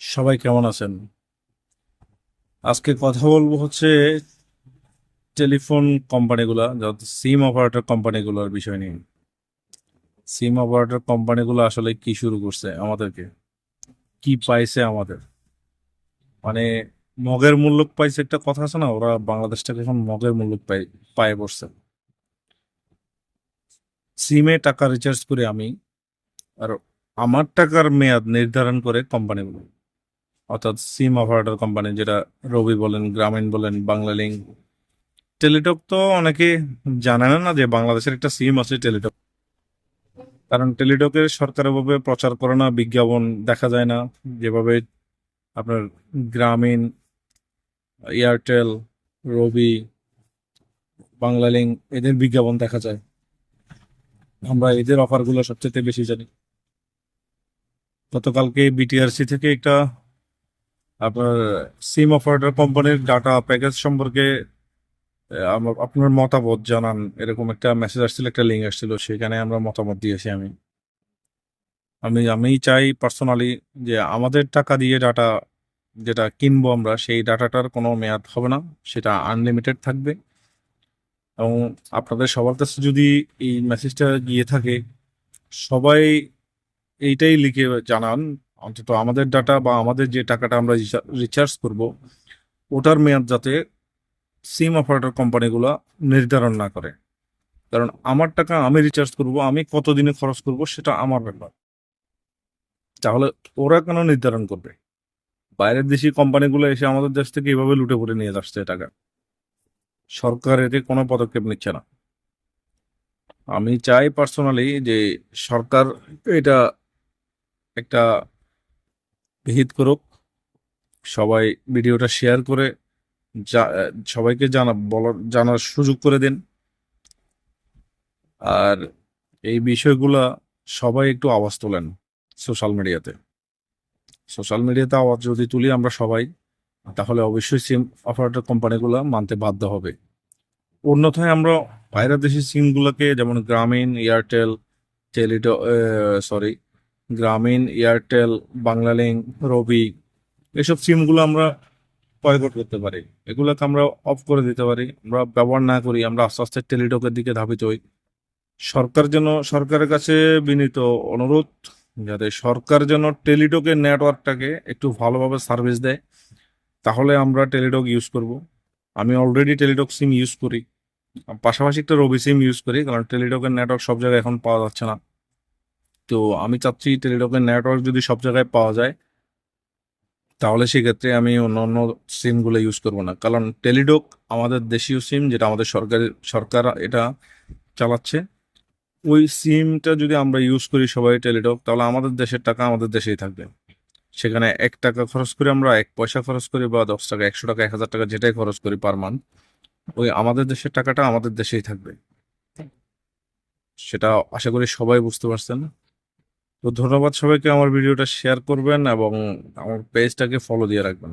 সবাই কেমন আছেন? আজকে কথা বলব হচ্ছে টেলিফোন কোম্পানিগুলা, যত সিম অপারেটর কোম্পানিগুলোর বিষয় নিয়ে। সিম অপারেটর কোম্পানিগুলো আসলে কি শুরু করছে আমাদেরকে? কি পাইছে আমাদের? মানে মগের মূল্য পাইছে একটা কথা আছে না, ওরা বাংলাদেশটাকে এখন মগের মূল্য পাই, পায়ে বসছে সিমে টাকা রিচার্জ করে আমি, আর আমার টাকার মেয়াদ নির্ধারণ করে কোম্পানিগুলো। অর্থাৎ সিম অপারেটর কোম্পানি যেটা রবি বলেন, গ্রামীণ বলেন বাংলালিংক টেলিটক তো অনেকে জানে না যে বাংলাদেশের একটা সিম আছে টেলিটক। কারণ টেলিটকের সরকারিভাবে প্রচার করে না, বিজ্ঞাপন দেখা যায় না। যেভাবে আপনার গ্রামীণ, এয়ারটেল, রবি বাংলালিংক এদের বিজ্ঞাপন দেখা যায়। আমরা এদের অফারগুলো সবচেয়ে বেশি জানি। গতকালকে বিটিআরসি থেকে একটা আপনার সিম অপারেটর কোম্পানির ডাটা প্যাকেজ সম্পর্কে আপনার মতামত জানান। এরকম একটা মেসেজ আসছিল, একটা লিঙ্ক আসছিল, সেখানে আমরা মতামত দিয়েছি আমি। আমি আমি চাই পার্সোনালি যে আমাদের টাকা দিয়ে ডাটা যেটা কিনবো আমরা, সেই ডাটাটার কোনো মেয়াদ হবে না, সেটা আনলিমিটেড থাকবে। এবং আপনাদের সবার কাছে যদি এই মেসেজটা গিয়ে থাকে, সবাই এইটাই লিখে জানান অন্তত আমাদের ডাটা বা আমাদের যে টাকাটা আমরা রিচার্জ করব, ওটার মেয়াদ যাতে সিম অপারেটর কোম্পানিগুলো নির্ধারণ না করে। কারণ আমার টাকা আমি রিচার্জ করব, আমি কতদিনে খরচ করব সেটা আমার ব্যাপার। তাহলে ওরা কেন নির্ধারণ করবে? বাইরের দেশি কোম্পানিগুলো এসে আমাদের দেশ থেকে এভাবে লুটে পুটে নিয়ে যাচ্ছে টাকা। সরকার এতে কোনো পদক্ষেপ নিচ্ছে না। আমি চাই পার্সোনালি যে সরকার এটা একটা বিহিত করুক, সবাই ভিডিওটা শেয়ার করে যা- সবাইকে জানা, বলার, জানার সুযোগ করে দিন। আর এই বিষয়গুলা সবাই একটু আওয়াজ তোলেন সোশ্যাল মিডিয়াতে সোশ্যাল মিডিয়াতে আওয়াজ যদি তুলি আমরা সবাই, তাহলে অবশ্যই সিম অপারেটর কোম্পানিগুলো মানতে বাধ্য হবে। অন্যথায় আমরা বাইরের দেশের সিমগুলোকে যেমন গ্রামীণ এয়ারটেল টেলিটো সরি গ্রামীণ, এয়ারটেল, বাংলালিংক, রবি, এসব সিমগুলো আমরা বয়কট করতে পারি। এগুলোকে আমরা অফ করে দিতে পারি। আমরা ব্যবহার না করি, আমরা আস্তে আস্তে টেলিটকের দিকে ধাবিত হই। সরকার যেন, সরকারের কাছে বিনীত অনুরোধ, যাতে সরকার যেন টেলিটকের নেটওয়ার্কটাকে একটু ভালোভাবে সার্ভিস দেয়, তাহলে আমরা টেলিটক ইউজ করব। আমি অলরেডি টেলিটক সিম ইউজ করি। পাশাপাশি একটা রবি সিম ইউজ করি, কারণ টেলিটকের নেটওয়ার্ক সব জায়গায় এখন পাওয়া যাচ্ছে না। তো আমি চাচ্ছি টেলিটকের নেটওয়ার্ক যদি সব জায়গায় পাওয়া যায় তাহলে সেক্ষেত্রে আমি অন্য অন্য সিমগুলো ইউজ করব না। কারণ টেলিডক আমাদের দেশীয় সিম যেটা আমাদের সরকারি সরকার এটা চালাচ্ছে। ওই সিমটা যদি আমরা ইউজ করি সবাই টেলিডক তাহলে আমাদের দেশের টাকা আমাদের দেশেই থাকবে। সেখানে এক টাকা খরচ করে আমরা এক পয়সা খরচ করি বা দশ টাকা একশো টাকা এক হাজার টাকা যেটাই খরচ করি পার মান্থ ওই আমাদের দেশের টাকাটা আমাদের দেশেই থাকবে। সেটা আশা করি সবাই বুঝতে পারছেন। তো ধন্যবাদ সবাইকে আমার ভিডিওটা শেয়ার করবেন এবং আমার পেজটাকে ফলো দিয়ে রাখবেন।